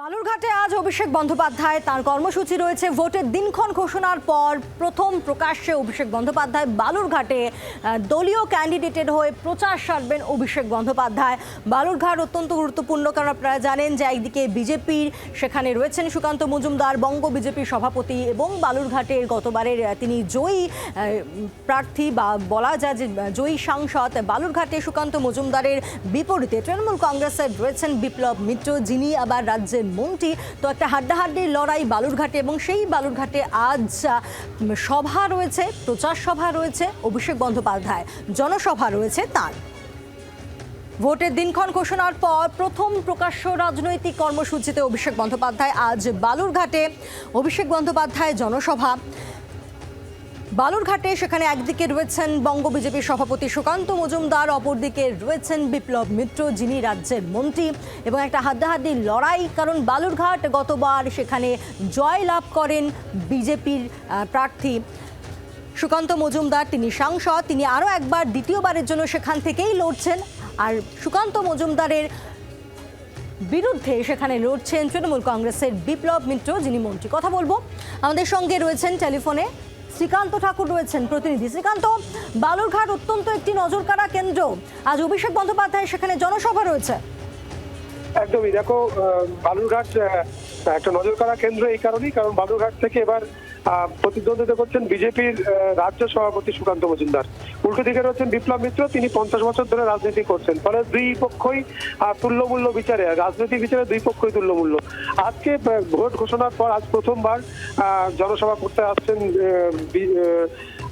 বালুরঘাটে আজ অভিষেক বন্দ্যোপাধ্যায়, তার কর্মসূচি রয়েছে ভোটের দিনক্ষণ ঘোষণার পর প্রথম প্রকাশ্যে অভিষেক বন্দ্যোপাধ্যায় বালুরঘাটে দলীয় ক্যান্ডিডেটের হয়ে প্রচার সারবেন অভিষেক বন্দ্যোপাধ্যায়। বালুরঘাট অত্যন্ত গুরুত্বপূর্ণ কারণ আপনারা জানেন যে একদিকে বিজেপির, সেখানে রয়েছেন সুকান্ত মজুমদার, বঙ্গ বিজেপির সভাপতি এবং বালুরঘাটের গতবারের তিনি জয়ী প্রার্থী বা বলা যায় যে জয়ী সাংসদ। বালুরঘাটে সুকান্ত মজুমদারের বিপরীতে তৃণমূল কংগ্রেসের রয়েছেন বিপ্লব মিত্র, যিনি আবার রাজ্যের মন্ত্রী। তো একটা হাড্ডাহাড্ডির লড়াই বালুরঘাটে এবং সেই বালুরঘাটে আজ সভা রয়েছে, প্রচার সভা রয়েছে অভিষেক বন্দ্যোপাধ্যায়। জনসভা রয়েছে তার। ভোটের দিনক্ষণ ঘোষণার পর প্রথম প্রকাশ্য রাজনৈতিক কর্মসূচিতে অভিষেক বন্দ্যোপাধ্যায় আজ বালুরঘাটে। অভিষেক বন্দ্যোপাধ্যায় জনসভা। বালুরঘাটে সেখানে একদিকে রয়েছেন বঙ্গ বিজেপির সভাপতি সুকান্ত মজুমদার, অপরদিকে রয়েছেন বিপ্লব মিত্র, যিনি রাজ্যের মন্ত্রী। এবং একটা হাড্ডাহাড্ডি লড়াই, কারণ বালুরঘাট গতবার সেখানে জয় লাভ করেন বিজেপির প্রার্থী সুকান্ত মজুমদার। তিনি সাংসদ, তিনি আরও একবার দ্বিতীয়বারের জন্য সেখান থেকেই লড়ছেন। আর সুকান্ত মজুমদারের বিরুদ্ধে সেখানে লড়ছেন তৃণমূল কংগ্রেসের বিপ্লব মিত্র, যিনি মন্ত্রী। কথা বলব। আমাদের সঙ্গে রয়েছেন টেলিফোনে শ্রীকান্ত ঠাকুর রয়েছেন প্রতিনিধি। শ্রীকান্ত, বালুরঘাট অত্যন্ত একটি নজরকাড়া কেন্দ্র। আজ অভিষেক বন্দ্যোপাধ্যায় সেখানে জনসভা রয়েছে। একদমই। দেখো বালুরঘাট একটা নজর কাড়া কেন্দ্র এই কারণেই, কারণ বালুরঘাট থেকে এবার প্রতিদ্বন্দ্বিতা করছেন বিজেপির রাজ্য সভাপতি সুকান্ত মজুমদার। উল্টো দিকে রয়েছেন বিপ্লব মিত্র, তিনি পঞ্চাশ বছর ধরে রাজনীতি করছেন। ফলে দুই পক্ষই তুল্যমূল্য বিচারে, রাজনীতি বিচারে দুই পক্ষই তুল্যমূল্য। আজকে ভোট ঘোষণার পর আজ প্রথমবার জনসভা করতে আসছেন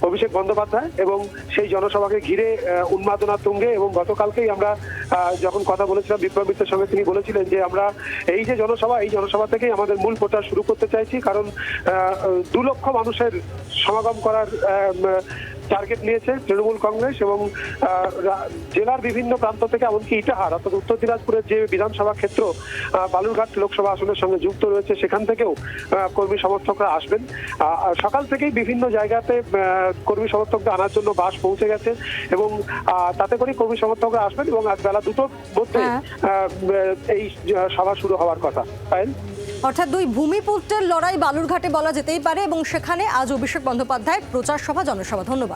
অভিষেক বন্দ্যোপাধ্যায় এবং সেই জনসভাকে ঘিরে উন্মাদনা তুঙ্গে এবং গতকালকেই আমরা যখন কথা বলেছিলাম বিপ্লব মিত্রের সঙ্গে, তিনি বলেছিলেন যে আমরা এই যে জনসভা, এই জনসভা থেকেই আমাদের মূল প্রচার শুরু করতে চাইছি। কারণ লক্ষ মানুষের সমাগম করার টার্গেট নিয়েছে তৃণমূল কংগ্রেস এবং জেলার বিভিন্ন প্রান্ত থেকে এমনকি ইটাহার অর্থাৎ উত্তর দিনাজপুরের যে বিধানসভা ক্ষেত্র বালুরঘাট লোকসভা আসনের সঙ্গে যুক্ত রয়েছে সেখান থেকেও কর্মী সমর্থকরা আসবেন। সকাল থেকেই বিভিন্ন জায়গাতে কর্মী সমর্থকদের আনার জন্য বাস পৌঁছে গেছে এবং তাতে করে কর্মী সমর্থকরা আসবেন এবং আজ বেলা দুটোর মধ্যে হ্যাঁ। এই সভা শুরু হওয়ার কথা। পায়েল? অর্থাৎ দুই ভূমিপুত্রের লড়াই বালুরঘাটে বলা যেতেই পারে এবং সেখানে আজ অভিষেক বন্দ্যোপাধ্যায় প্রচার সভা জনসভা।